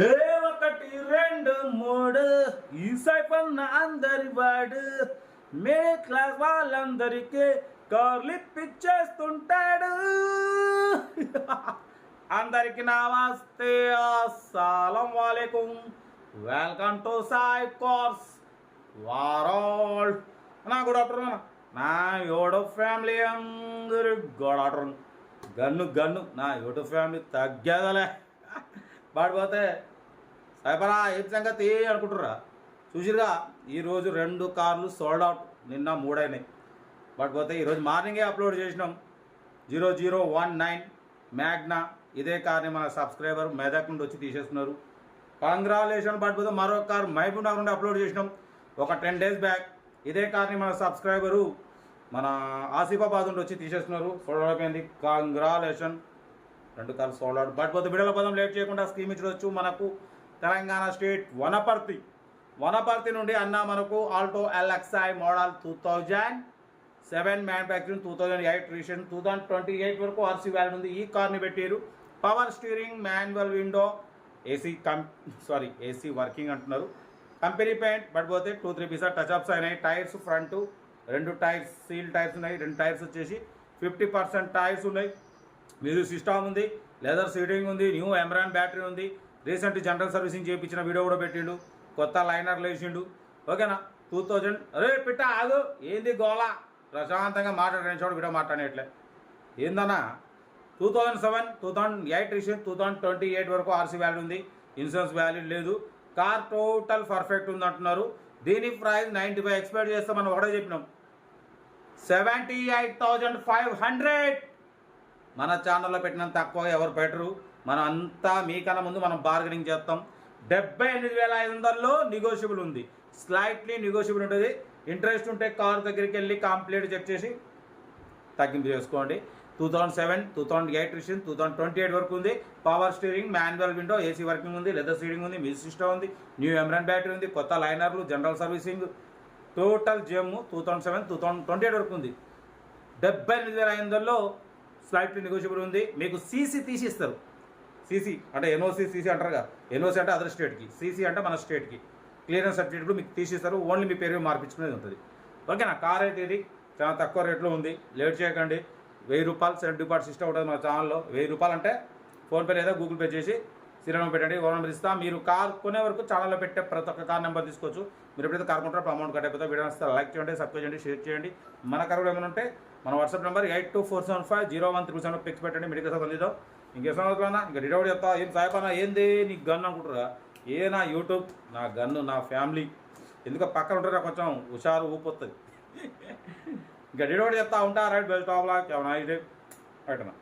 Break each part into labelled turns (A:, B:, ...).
A: ఏ ఒకటి రెండు మూడు ఈ సైఫల్ నా అందరి వాడు. మిడిల్ క్లాస్ వాళ్ళందరికీ కార్లు ఇప్పించేస్తుంటాడు అందరికి నమస్తే అస్సలం వాలేకుం. వెల్కమ్ టు సాయి కోర్స్ వారాల్. నా గుడ్ ఆఫ్టర్నూన్. నా యూట్యూబ్ ఫ్యామిలీ అందరు గుడ్ ఆఫ్టర్నూన్. గన్ను గన్ను నా యూట్యూబ్ ఫ్యామిలీ తగ్గేదలే. పడిపోతే సైపరా ఏం సంగతి? అనుకుంటుర్రా. చూసిరుగా ఈరోజు రెండు కార్లు సోల్డ్ అవుట్ నిన్న మూడైనాయి. పడిపోతే ఈరోజు మార్నింగే అప్లోడ్ చేసినాం. Zero zero one nine magna ఇదే కార్ని మన సబ్స్క్రైబర్ మెదక్ నుండి వచ్చి తీసేస్తున్నారు కంగ్రాచులేషన్ పడిపోతే మరో కార్ మహబూబ్ నుండి అప్లోడ్ చేసినాం. ఒక టెన్ డేస్ బ్యాక్ ఇదే కార్ని మన సబ్స్క్రైబరు మన ఆసిఫాబాద్ నుండి వచ్చి తీసేస్తున్నారు చూడకపోయింది కంగ్రాచులేషన్ రెండు కాలు సోల్డ్ అవుట్ బట్ పోతే బిడల పదం లేట్ చేయకుండా స్కీమ్ ఇచ్చవచ్చు మనకు తెలంగాణ స్టేట్ వనపర్తి. వనపర్తి నుండి అన్న మనకు Alto LXI model two thousand seven manufacturing two thousand eight registration two thousand twenty eight వరకు ఆర్సీ వ్యాల్యూ ఉంది. ఈ కార్ని పెట్టారు. Power steering manual window AC కం సారీ ఏసీ వర్కింగ్ అంటున్నారు. కంపెనీ పెయింట్ బట్ పోతే two three pieces touch ups అయినాయి. Tyres front రెండు tyres seal tyres ఉన్నాయి. రెండు టైర్స్ వచ్చేసి ఫిఫ్టీ పర్సెంట్ టైర్స్ ఉన్నాయి. మ్యూజిక్ సిస్టమ్ ఉంది లెదర్ సీటింగ్ ఉంది న్యూ ఎమ్రాన్ బ్యాటరీ ఉంది. రీసెంట్ జనరల్ సర్వీసింగ్ చేయించిన వీడియో కూడా పెట్టిండు కొత్త లైనర్లు వేసిండు ఓకేనా టూ థౌజండ్ అరే పిట్ట ఆదు ఏంది గోలా? ప్రశాంతంగా మాట్లాడే చోట వీడియో మాట్లాడేట్లే. ఏందన్నా? Two thousand seven two thousand eight registration two thousand twenty eight వరకు ఆర్సీ వ్యాల్యూ ఉంది. ఇన్సూరెన్స్ వ్యాల్యూ లేదు. కార్ టోటల్ పర్ఫెక్ట్ ఉంది అంటున్నారు దీని ప్రైస్ నైంటీ ఫైవ్ ఎక్స్పెక్ట్ చేస్తే మనం ఒకటే చెప్పినాం. Seventy eight thousand five hundred మన ఛానల్లో పెట్టినంత తక్కువ ఎవరు పెట్టరు. మనం అంతా మీకన్నా ముందు మనం బార్గెనింగ్ చేస్తాం. డెబ్బై ఎనిమిది వేల ఐదు వందల్లో నెగోషియబుల్ ఉంది. స్లైట్లీ నెగోషియబుల్ ఉంటుంది. ఇంట్రెస్ట్ ఉంటే కార్ దగ్గరికి వెళ్ళి కంప్లీట్ చెక్ చేసి తగ్గింపు చేసుకోండి. Two thousand seven two thousand eight registration two thousand twenty eight వరకు ఉంది. Power steering manual window AC working ఉంది. లెదర్ స్టీరింగ్ ఉంది. మ్యూజిక్ సిస్టమ్ ఉంది. న్యూ ఎమరన్ బ్యాటరీ ఉంది. కొత్త లైనర్లు general servicing total gym two thousand seven two thousand twenty eight వరకు ఉంది. డెబ్బై ఎనిమిది వేల ఐదు వందల్లో స్లైట్లీ నెగోషియబుల్ ఉంది. మీకు సీసీ తీసి ఇస్తారు సీసీ అంటే ఎన్ఓసీ సీసీ అంటారుగా. ఎన్ఓసీ అంటే అదర్ స్టేట్కి సీసీ అంటే మన స్టేట్కి క్లియరెన్స్ సర్టిఫికేట్ కూడా మీకు తీసిస్తారు. ఓన్లీ మీ పేరు మార్పించుకునేది ఉంటుంది. ఓకేనా కార్ అయితే ఇది. చాలా తక్కువ రేట్లో ఉంది. లేట్ చేయకండి. వెయ్యి రూపాయలు సెల్ఫ్ డిపార్ట్ సిస్టమ్ ఉంటుంది మన ఛానల్లో వెయ్యి రూపాయలు అంటే ఫోన్పే లేదా గూగుల్ పే చేసి సినిమా పెట్టండి. ఓ నెంబర్ ఇస్తాం. మీరు కార్ కొనే వరకు ఛానల్లో పెట్టే ప్రతి ఒక్క కార్ నెంబర్ తీసుకోవచ్చు. మీరు ఎప్పుడైతే కార్ కొంటారో అమౌంట్ కట్ అయిపోతే వీడియో లైక్ చేయండి సబ్స్క్రైబ్ చేయండి షేర్ చేయండి. మన కార్ కూడా ఏమైనా ఉంటే మన WhatsApp number eight two four seven five zero one three seven pics పెట్టండి మెడికల్ సార్ అందిద్దాం ఇంకే అవుతున్నా ఇంకా డిడౌట్ చెప్తా ఏం సాయపనా ఏంది? నీకు గన్ అనుకుంటారా ఏ నా యూట్యూబ్ నా గన్ను నా ఫ్యామిలీ? ఎందుకు పక్కన ఉంటారా కొంచెం హుషారు ఊపొస్తుంది ఇంకా డిడౌట్ చెప్తా ఉంటా right bell top lock right అన్నా.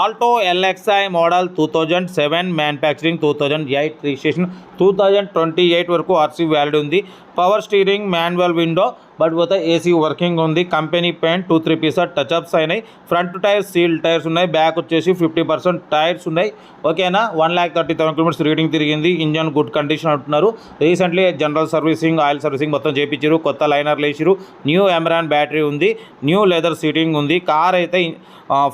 A: Alto LXI model two thousand seven manufacturing two thousand eight registration two thousand twenty eight వరకు ఆర్సీ వ్యాలిడ్ ఉంది. Power steering manual window but పోతే ఏసీ వర్కింగ్ ఉంది. Company paint two three pieces touch ups అయినాయి. Front tyres seal tyres ఉన్నాయి. Back వచ్చేసి fifty percent tyres ఉన్నాయి. ఓకేనా one lakh thirty thousand kilometres reading తిరిగింది. ఇంజన్ గుడ్ కండిషన్ అంటున్నారు. Recently general servicing oil servicing మొత్తం చేయించారు కొత్త లైనర్లు వేసిరు న్యూ ఎమరాన్ బ్యాటరీ ఉంది. న్యూ లెదర్ సీటింగ్ ఉంది. కార్ అయితే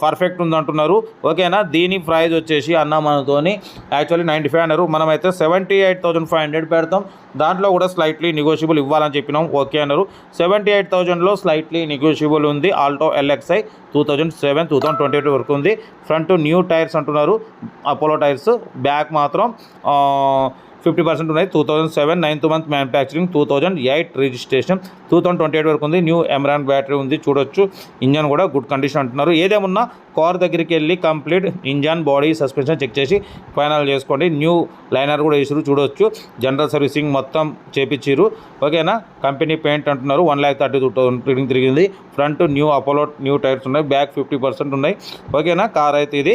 A: పర్ఫెక్ట్ ఉంది అంటున్నారు ఓకేనా? దీని ప్రైజ్ వచ్చేసి అన్న మనతోని యాక్చువల్లీ నైంటీ ఫైవ్ అన్నారు. మనమైతే seventy eight thousand five hundred పెడతాం. దాంట్లో కూడా స్లైట్లీ నెగోషియబుల్ ఇవ్వాలని చెప్పినాం. ఓకే అన్నారు. సెవెంటీ ఎయిట్ థౌజండ్లో స్లైట్లీ నెగోషియబుల్ ఉంది. Alto LXI two thousand seven two thousand twenty eight వరకు ఉంది. ఫ్రంట్ న్యూ టైర్స్ అంటున్నారు. Apollo tyres. బ్యాక్ మాత్రం ఫిఫ్టీ పర్సెంట్ ఉన్నాయి. Two thousand seven ninth month manufacturing two thousand eight registration two thousand twenty eight వరకు ఉంది. New Amaron battery ఉంది. చూడొచ్చు. Engine కూడా గుడ్ కండిషన్ అంటున్నారు. ఏదేమున్నా కార్ దగ్గరికి వెళ్ళి complete engine body suspension check చేసి ఫైనల్ చేసుకోండి. న్యూ లైనర్ కూడా వేసారు చూడొచ్చు. జనరల్ సర్వీసింగ్ మొత్తం చేపించారు ఓకేనా? కంపెనీ పెయింట్ అంటున్నారు one lakh thirty two thousand తిరిగింది. Front new Apollo new tyres ఉన్నాయి బ్యాక్ ఫిఫ్టీ పర్సెంట్ ఉన్నాయి. ఓకేనా? కార్ అయితే ఇది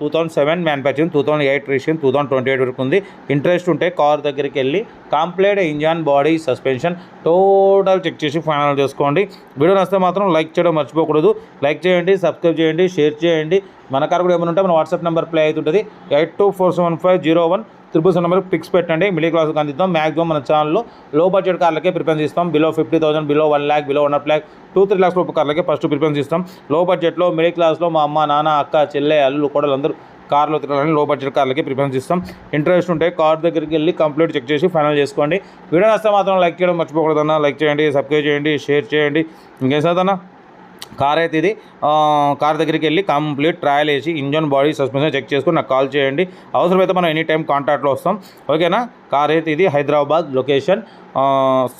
A: two thousand seven manufacturing two thousand eight registration two thousand twenty eight వరకు ఉంది. ఇంట్రెస్ట్ ఉంటే కార్ దగ్గరికి వెళ్ళి complete engine body suspension total check చేసి ఫైనల్ చేసుకోండి. వీడియో నచ్చితే మాత్రం లైక్ చేయడం మర్చిపోకూడదు. లైక్ చేయండి సబ్స్క్రైబ్ చేయండి షేర్ చేయండి. మన కార్ కూడా ఏమైనా ఉంటే మన వాట్సాప్ నెంబర్ ప్లే అవుతుంటుంది. Eight two four seven five zero one triple seven number pics పెట్టండి. మిడిల్ క్లాస్కి అందిస్తాం మాక్సిమం మన ఛానల్లో లో బడ్జెట్ కార్లకే ప్రిఫరెన్స్ ఇస్తాం. Below fifty thousand below one lakh below one half lakh two three lakhs రూపాయల కార్లకే ఫస్ట్ ప్రిఫరెన్స్ ఇస్తాం. లో బడ్జెట్లో మిడిల్ క్లాస్లో మా అమ్మ నాన్న అక్క చెల్లె అల్లు కూడా అందరూ కార్లో తిరగాలని లో బడ్జెట్ కార్లకి ప్రిఫరెన్స్ ఇస్తాం. ఇంట్రెస్ట్ ఉంటే కార్ దగ్గరికి వెళ్ళి కంప్లీట్ చెక్ చేసి ఫైనల్ చేసుకోండి. వీడియో వస్తే మాత్రం లైక్ చేయడం మర్చిపోకూడదన్నా. లైక్ చేయండి సబ్స్క్రైబ్ చేయండి షేర్ చేయండి. ఇంకేం సార్ కార్ అయితే ఇది కార్ దగ్గరికి వెళ్ళి కంప్లీట్ ట్రయల్ వేసి ఇంజన్ బాడీ సస్పెన్షన్ చెక్ చేసుకుని నాకు కాల్ చేయండి. అవసరమైతే మనం ఎనీ టైం కాంటాక్ట్లో వస్తాం. ఓకేనా? కార్ అయితే ఇది Hyderabad location.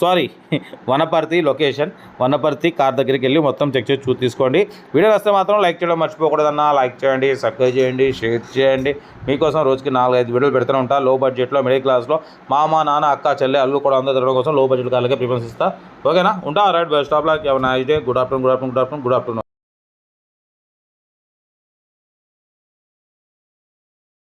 A: Sorry Wanaparthy location. Wanaparthy car దగ్గరికి వెళ్ళి మొత్తం చెక్ చేసి చూసి తీసుకోండి. వీడియో వస్తే మాత్రం లైక్ చేయడం మర్చిపోకూడదన్నా. లైక్ చేయండి సబ్స్క్రైబ్ చేయండి షేర్ చేయండి. మీకోసం రోజుకి నాలుగైదు వీడియోలు పెడుతూనే ఉంటా. లో బడ్జెట్లో మిడిల్ క్లాస్లో. మామ నాన్న అక్క చెల్లె అల్లు కూడా అందరూ తిరగడం కోసం లో బడ్జెట్ కాళ్ళకే ప్రిఫరెన్స్ ఇస్తా. ఓకేనా? ఉంటా right best of luck nice day. Good afternoon good afternoon good afternoon good afternoon.